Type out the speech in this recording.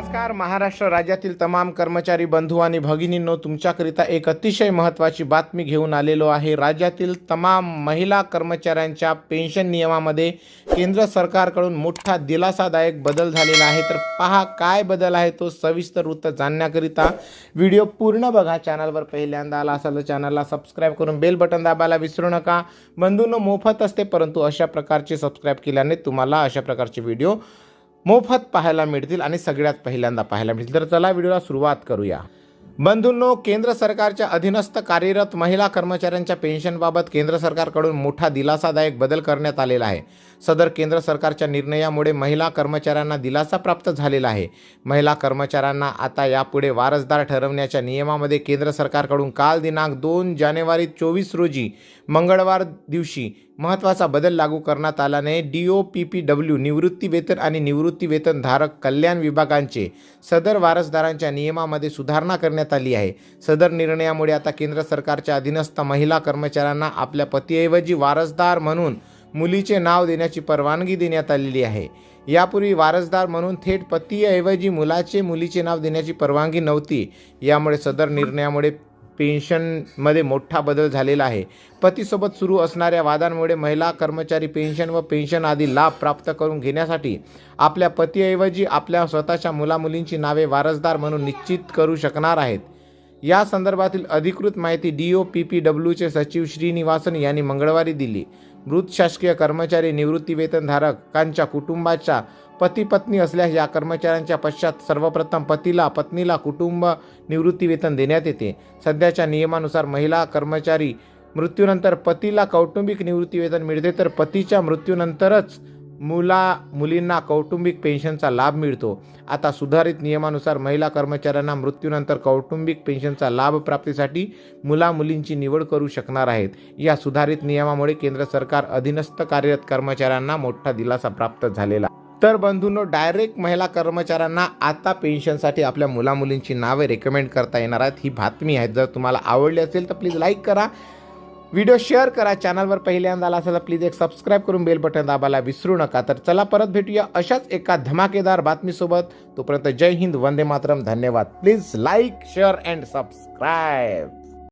नमस्कार. महाराष्ट्र राज्यातील तमाम कर्मचारी बंधू आणि भगिनींनो तुमच्याकरिता एक अतिशय महत्त्वाची बातमी घेऊन आलेलो आहे. राज्यातील तमाम महिला कर्मचाऱ्यांच्या पेन्शन नियमामध्ये केंद्र सरकारकडून मोठा दिलासादायक बदल झालेला आहे. तर पहा काय बदल आहे तो सविस्तर वृत्त जाणण्याकरिता. व्हिडिओ पूर्ण बघा चॅनलवर पहिल्यांदा आला असाल तर चॅनलला सबस्क्राईब करून बेल बटन दाबायला विसरू नका. बंधूंनो मोफत असते परंतु अशा प्रकारचे सबस्क्राईब केल्याने तुम्हाला अशा प्रकारचे व्हिडिओ मोफत पाहायला मिळतील आणि सगळ्यात पहिल्यांदा पाहायला मिळतील. तर चला व्हिडिओला सुरुवात करूया. बंधूंनो केंद्र सरकारच्या अधीनस्थ कार्यरत महिला कर्मचाऱ्यांच्या पेन्शनबाबत केंद्र सरकारकडून मोठा दिलासादायक बदल करण्यात आलेला आहे. सदर केंद्र सरकारच्या निर्णयामुळे महिला कर्मचाऱ्यांना दिलासा प्राप्त झालेला आहे. महिला कर्मचाऱ्यांना आता यापुढे वारसदार ठरवण्याच्या नियमामध्ये केंद्र सरकारकडून काल दिनांक दोन जानेवारी चोवीस रोजी मंगळवार दिवशी महत्त्वाचा बदल लागू करण्यात आल्याने D O P P W निवृत्ती वेतन आणि निवृत्ती कल्याण विभागांचे सदर वारसदारांच्या नियमामध्ये सुधारणा करण्यात आली आहे. सदर निर्णयामुळे आता केंद्र सरकारच्या अधीनस्थ महिला कर्मचाऱ्यांना आपल्या पतीऐवजी वारसदार म्हणून मुलीचे नाव देण्याची परवानगी देण्यात आलेली आहे. यापूर्वी वारसदार म्हणून थेट पतीऐवजी मुलाचे मुलीचे नाव देण्याची परवानगी नव्हती. यामुळे सदर निर्णयामुळे पेन्शनमध्ये मोठा बदल झालेला आहे. पतीसोबत सुरू असणाऱ्या वादांमुळे महिला कर्मचारी पेन्शन व पेन्शन आदी लाभ प्राप्त करून घेण्यासाठी आपल्या पतीऐवजी आपल्या स्वतःच्या मुलामुलींची नावे वारसदार म्हणून निश्चित करू शकणार आहेत. या संदर्भातील अधिकृत माहिती डी ओ पी पी डब्ल्यूचे सचिव श्रीनिवासन यांनी मंगळवारी दिली. मृत शासकीय कर्मचारी निवृत्तीवेतनधारकांच्या कुटुंबाच्या पती पत्नी असल्यास या कर्मचाऱ्यांच्या पश्चात सर्वप्रथम पतीला पत्नीला कुटुंब निवृत्तीवेतन देण्यात येते. सध्याच्या नियमानुसार महिला कर्मचारी मृत्यूनंतर पतीला कौटुंबिक निवृत्तीवेतन मिळते तर पतीच्या मृत्यूनंतरच मुला मुलींना कौटुंबिक पेन्शनचा लाभ मिळतो. आता सुधारित नियमानुसार महिला कर्मचाऱ्यांना मृत्यूनंतर कौटुंबिक पेन्शनचा लाभ प्राप्तीसाठी मुला मुलींची निवड करू शकणार आहेत. या सुधारित नियमामुळे केंद्र सरकार अधीनस्थ कार्यरत कर्मचाऱ्यांना मोठा दिलासा प्राप्त झालेला. तर बंधूंनो डायरेक्ट महिला कर्मचाऱ्यांना आता पेन्शनसाठी आपल्या मुलामुलींची नावे रेकमेंड करता येणार आहेत. ही बातमी आहे. जर तुम्हाला आवडली असेल तर प्लीज लाईक करा. व्हिडिओ शेअर करा चॅनलवर पहिल्यांदा आला असेल तर प्लीज एक सबस्क्राईब करून बेल बटन दाबायला विसरू नका. तर चला परत भेटूया अशाच एका धमाकेदार बातमीसोबत. तोपर्यंत जय हिंद वंदे मातरम. धन्यवाद. Please like share and subscribe